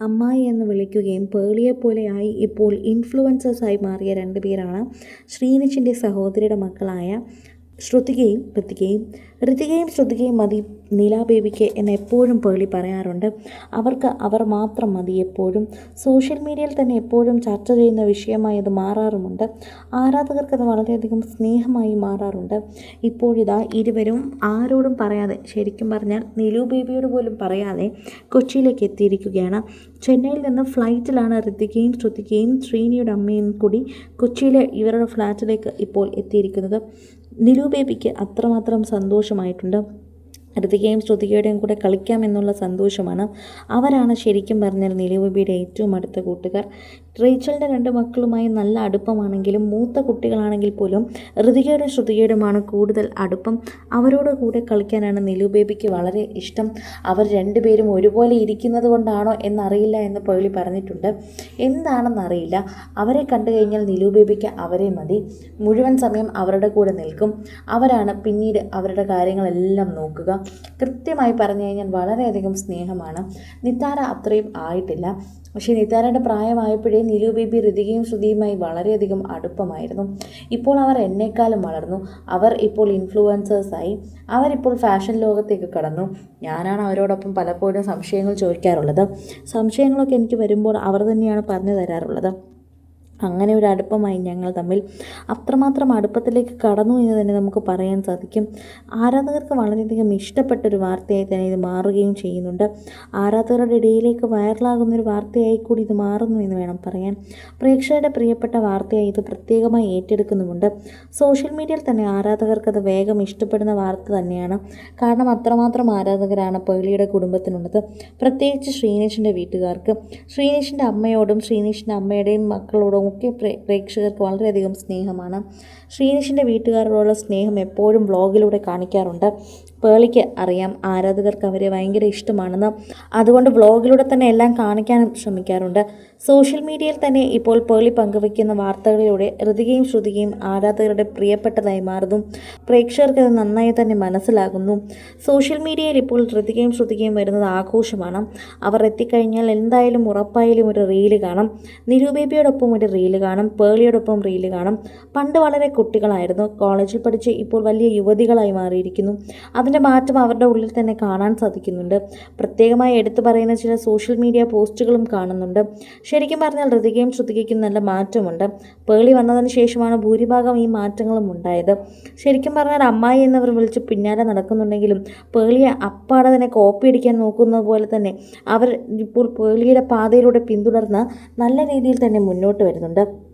അമ്മായി എന്ന് വിളിക്കുകയും പേളിയെ പോലെയായി ഇപ്പോൾ ഇൻഫ്ലുവൻസേഴ്സായി മാറിയ രണ്ട് പേരാണ് ശ്രീനിഷിന്റെ സഹോദരിയുടെ മക്കളായ ശ്രുതികയും ഋതികയും ഋതികയും ശ്രുതികയും മതി നീലാബേബിക്ക് എന്ന് എപ്പോഴും പേളി പറയാറുണ്ട്. അവർക്ക് അവർ മാത്രം മതി എപ്പോഴും. സോഷ്യൽ മീഡിയയിൽ തന്നെ എപ്പോഴും ചർച്ച ചെയ്യുന്ന വിഷയമായി അത് മാറാറുമുണ്ട്. ആരാധകർക്ക് അത് വളരെയധികം സ്നേഹമായി മാറാറുണ്ട്. ഇപ്പോഴിതാ ഇരുവരും ആരോടും പറയാതെ ശരിക്കും പറഞ്ഞാൽ നീലു ബേബിയോട് പോലും പറയാതെ കൊച്ചിയിലേക്ക് എത്തിയിരിക്കുകയാണ്. ചെന്നൈയിൽ നിന്ന് ഫ്ലൈറ്റിലാണ് ഋതികയും ശ്രുതികയും ശ്രീനിയുടെ അമ്മയും കൂടി കൊച്ചിയിലെ ഇവരുടെ ഫ്ലാറ്റിലേക്ക് ഇപ്പോൾ എത്തിയിരിക്കുന്നത്. നിലു ബേബിക്ക് അത്രമാത്രം സന്തോഷമായിട്ടുണ്ട്. ഋതികയും ശ്രുതികയുടെയും കൂടെ കളിക്കാം എന്നുള്ള സന്തോഷമാണ് അവരാണ് ശരിക്കും പറഞ്ഞാൽ നിലവുബിയുടെ ഏറ്റവും അടുത്ത കൂട്ടുകാർ. റേച്ചലിന്റെ രണ്ട് മക്കളുമായി നല്ല അടുപ്പമാണെങ്കിലും മൂത്ത കുട്ടികളാണെങ്കിൽ പോലും ഋതികയുടെ ശ്രുതികയുടെയുമാണ് കൂടുതൽ അടുപ്പം. അവരോട് കൂടെ കളിക്കാനാണ് നിലു ബേബിക്ക് വളരെ ഇഷ്ടം. അവർ രണ്ടുപേരും ഒരുപോലെ ഇരിക്കുന്നത് കൊണ്ടാണോ എന്നറിയില്ല എന്ന് പേളി പറഞ്ഞിട്ടുണ്ട്. എന്താണെന്നറിയില്ല അവരെ കണ്ടു കഴിഞ്ഞാൽ നിലു ബേബിക്ക് അവരെ മതി. മുഴുവൻ സമയം അവരുടെ കൂടെ നിൽക്കും. അവരാണ് പിന്നീട് അവരുടെ കാര്യങ്ങളെല്ലാം നോക്കുക. കൃത്യമായി പറഞ്ഞു കഴിഞ്ഞാൽ വളരെയധികം സ്നേഹമാണ്. നിത്താര അത്രയും ആയിട്ടില്ല. പക്ഷേ നിത്താരയുടെ പ്രായമായപ്പോഴേ നിലു ബേബി ഋതികയും ശ്രുതിയുമായി വളരെയധികം അടുപ്പമായിരുന്നു. ഇപ്പോൾ അവർ എന്നെക്കാളും വളർന്നു. അവർ ഇപ്പോൾ ഇൻഫ്ലുവൻസേഴ്സായി അവരിപ്പോൾ ഫാഷൻ ലോകത്തേക്ക് കടന്നു. ഞാനാണ് അവരോടൊപ്പം പലപ്പോഴും സംശയങ്ങൾ ചോദിക്കാറുള്ളത്. സംശയങ്ങളൊക്കെ എനിക്ക് വരുമ്പോൾ അവർ തന്നെയാണ് പറഞ്ഞു തരാറുള്ളത് അങ്ങനെ ഒരു അടുപ്പമായി ഞങ്ങൾ തമ്മിൽ അത്രമാത്രം അടുപ്പത്തിലേക്ക് കടന്നു എന്ന് തന്നെ നമുക്ക് പറയാൻ സാധിക്കും. ആരാധകർക്ക് വളരെയധികം ഇഷ്ടപ്പെട്ട ഒരു വാർത്തയായി തന്നെ ഇത് മാറുകയും ചെയ്യുന്നുണ്ട്. ആരാധകരുടെ ഇടയിലേക്ക് വൈറലാകുന്ന ഒരു വാർത്തയായി കൂടി ഇത് മാറുന്നു എന്ന് വേണം പറയാൻ. പ്രേക്ഷകരുടെ പ്രിയപ്പെട്ട വാർത്തയായി ഇത് പ്രത്യേകമായി ഏറ്റെടുക്കുന്നുമുണ്ട്. സോഷ്യൽ മീഡിയയിൽ തന്നെ ആരാധകർക്ക് അത് വേഗം ഇഷ്ടപ്പെടുന്ന വാർത്ത തന്നെയാണ്. കാരണം അത്രമാത്രം ആരാധകരാണ് പേളിയുടെ കുടുംബത്തിനുള്ളത്. പ്രത്യേകിച്ച് ശ്രീനേഷിന്റെ വീട്ടുകാർക്ക്. ശ്രീനേഷിന്റെ അമ്മയോടും ശ്രീനേഷിന്റെ അമ്മയുടെയും മക്കളോടും ഒക്കെ പ്രേ പ്രേക്ഷകർക്ക് വളരെയധികം സ്നേഹമാണ്. ശ്രീനിഷിന്റെ വീട്ടുകാരോടുള്ള സ്നേഹം എപ്പോഴും വ്ളോഗിലൂടെ കാണിക്കാറുണ്ട്. പേളിക്ക് അറിയാം. ആരാധകർക്ക് അവരെ ഭയങ്കര ഇഷ്ടമാണെന്ന്. അതുകൊണ്ട് വ്ളോഗിലൂടെ തന്നെ എല്ലാം കാണിക്കാനും ശ്രമിക്കാറുണ്ട്. സോഷ്യൽ മീഡിയയിൽ തന്നെ ഇപ്പോൾ പേളി പങ്കുവയ്ക്കുന്ന വാർത്തകളിലൂടെ ഋതികയും ശ്രുതികയും ആരാധകരുടെ പ്രിയപ്പെട്ടതായി മാറുന്നു. പ്രേക്ഷകർക്ക് അത് നന്നായി തന്നെ മനസ്സിലാകുന്നു. സോഷ്യൽ മീഡിയയിൽ ഇപ്പോൾ ഋതികയും ശ്രുതികയും വരുന്നത് ആഘോഷമാണ്. അവർ എത്തിക്കഴിഞ്ഞാൽ എന്തായാലും ഉറപ്പായാലും ഒരു റീൽ കാണും. നിരൂപേബിയോടൊപ്പം ഒരു റീൽ കാണും. പേളിയോടൊപ്പം റീൽ കാണും. പണ്ട് വളരെ കുട്ടികളായിരുന്നു. കോളേജിൽ പഠിച്ച് ഇപ്പോൾ വലിയ യുവതികളായി മാറിയിരിക്കുന്നു. അതിന്റെ മാറ്റം അവരുടെ ഉള്ളിൽ തന്നെ കാണാൻ സാധിക്കുന്നുണ്ട്. പ്രത്യേകമായി എടുത്തു പറയുന്ന ചില സോഷ്യൽ മീഡിയ പോസ്റ്റുകളും കാണുന്നുണ്ട്. ശരിക്കും പറഞ്ഞാൽ ഋതികയും ശ്രുതികയ്ക്കും നല്ല മാറ്റമുണ്ട്. പേളി വന്നതിന് ശേഷമാണ് ഭൂരിഭാഗം ഈ മാറ്റങ്ങളും ഉണ്ടായത്. ശരിക്കും പറഞ്ഞാൽ അമ്മായി എന്നവർ വിളിച്ച് പിന്നാലെ നടക്കുന്നുണ്ടെങ്കിലും പേളിയെ അപ്പാടെ തന്നെ കോപ്പി അടിക്കാൻ നോക്കുന്നത് പോലെ തന്നെ അവർ ഇപ്പോൾ പേളിയുടെ പാതയിലൂടെ പിന്തുടർന്ന് നല്ല രീതിയിൽ തന്നെ മുന്നോട്ട് വരുന്നുണ്ട്.